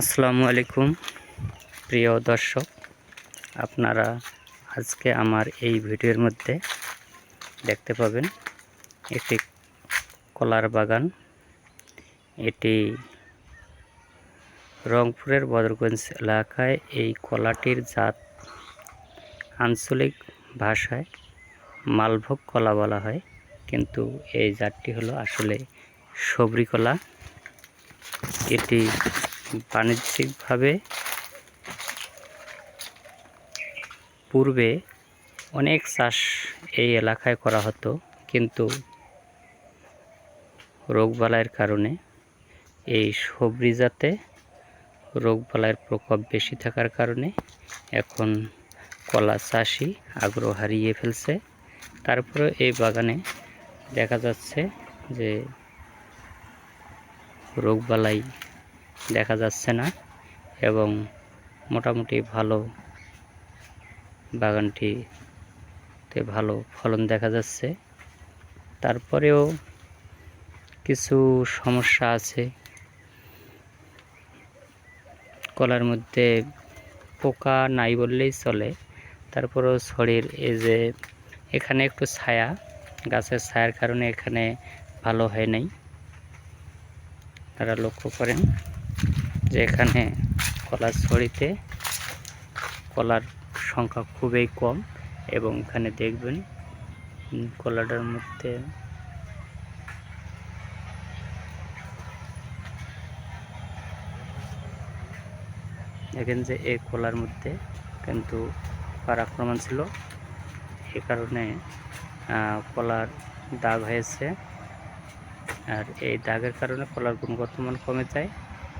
আসসালামু আলাইকুম, প্রিয় দর্শক। আপনারা আজকে আমার এই ভিডিওর মধ্যে দেখতে পাবেন একটি কলার বাগান। এটি রংপুরের বদরগঞ্জ এলাকায় এই কলাটির জাত আঞ্চলিক ভাষায় মালভোগ কলা বলা হয়। কিন্তু এই জাতটি হলো আসলে সবরি কলা। এটি বাণিজ্যিকভাবে পূর্বে অনেক চাষ এই এলাকায় করা হতো, কিন্তু রোগবালাইয়ের কারণে এই সবরি জাতে রোগবালাইয়ের প্রকোপ বেশি থাকার কারণে এখন কলা চাষি আগ্রহ হারিয়ে ফেলছে। তারপরে এই বাগানে দেখা যাচ্ছে যে রোগবালাই দেখা যাচ্ছে না এবং মোটামুটি ভালো বাগানটিতে ভালো ফলন দেখা যাচ্ছে। তারপরেও কিছু সমস্যা আছে। কলার মধ্যে পোকা নাই বললেই চলে, তারপরেও শরীর এই যে এখানে একটু ছায়া, গাছের ছায়ার কারণে এখানে ভালো হয় নাই। তারা লক্ষ্য করেন। যে এখানে কলার ছড়িতে কলার সংখ্যা খুবই কম এবং এখানে দেখবেন কলাটার মধ্যে দেখেন যে এই কলার মধ্যে কিন্তু পার আক্রমণ ছিল। এ কারণে কলার দাগ হয়েছে। আর এই দাগের কারণে কলার গুণগত মান কমে যায়।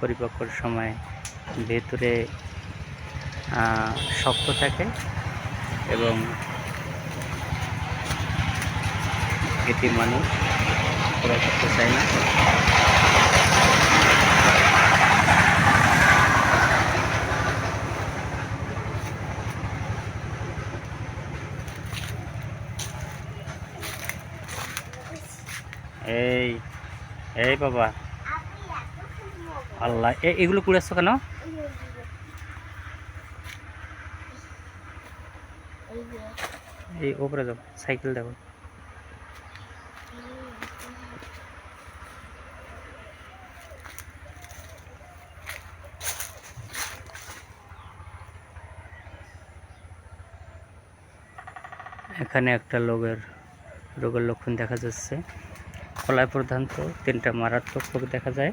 পরিপক্কর সময় ভেতরে শক্ত থাকে এবং এটি মানুষ ক্রয় করতে চায় না। এই এই বাবা। আল্লাহ। এগুলো কুড়াচ্ছ কেন? এই ওপরে যাও, সাইকেল দেখো। এখানে একটা লোকের রোগের লক্ষণ দেখা যাচ্ছে। কলায় প্রধানত তিনটা মারাত্মক রোগ দেখা যায়।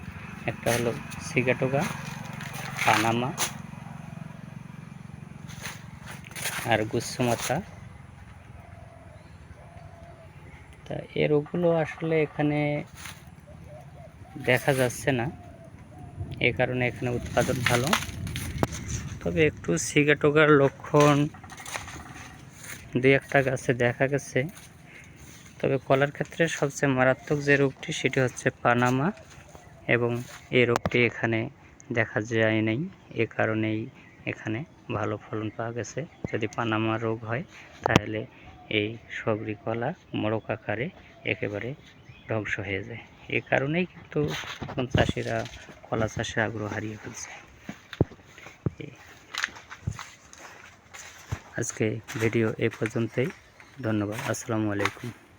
একটা হলো সিগাটোগা, পানামা আর গুচ্ছমাথা তা এই রোগগুলো আসলে এখানে দেখা যাচ্ছে না, এ কারণে এখানে উৎপাদন ভালো। তবে একটু সিগাটোগার লক্ষণ দুই একটা গাছে দেখা গেছে। তবে কলার ক্ষেত্রে সবচেয়ে মারাত্মক যে রোগটি সেটি হচ্ছে পানামা। এবং এই রোগটি এখানে দেখা যায় নাই। এ কারণেই এখানে ভালো ফলন পাওয়া গেছে। যদি পানামা রোগ হয়, তাহলে এই সবরি কলা মোড়ক আকারে একেবারে ধ্বংস হয়ে যায়। এ কারণেই কিন্তু এখন চাষিরা কলা চাষে আগ্রহ হারিয়ে ফেলছে। আজকে ভিডিও এ পর্যন্তই। ধন্যবাদ। আসসালামু আলাইকুম।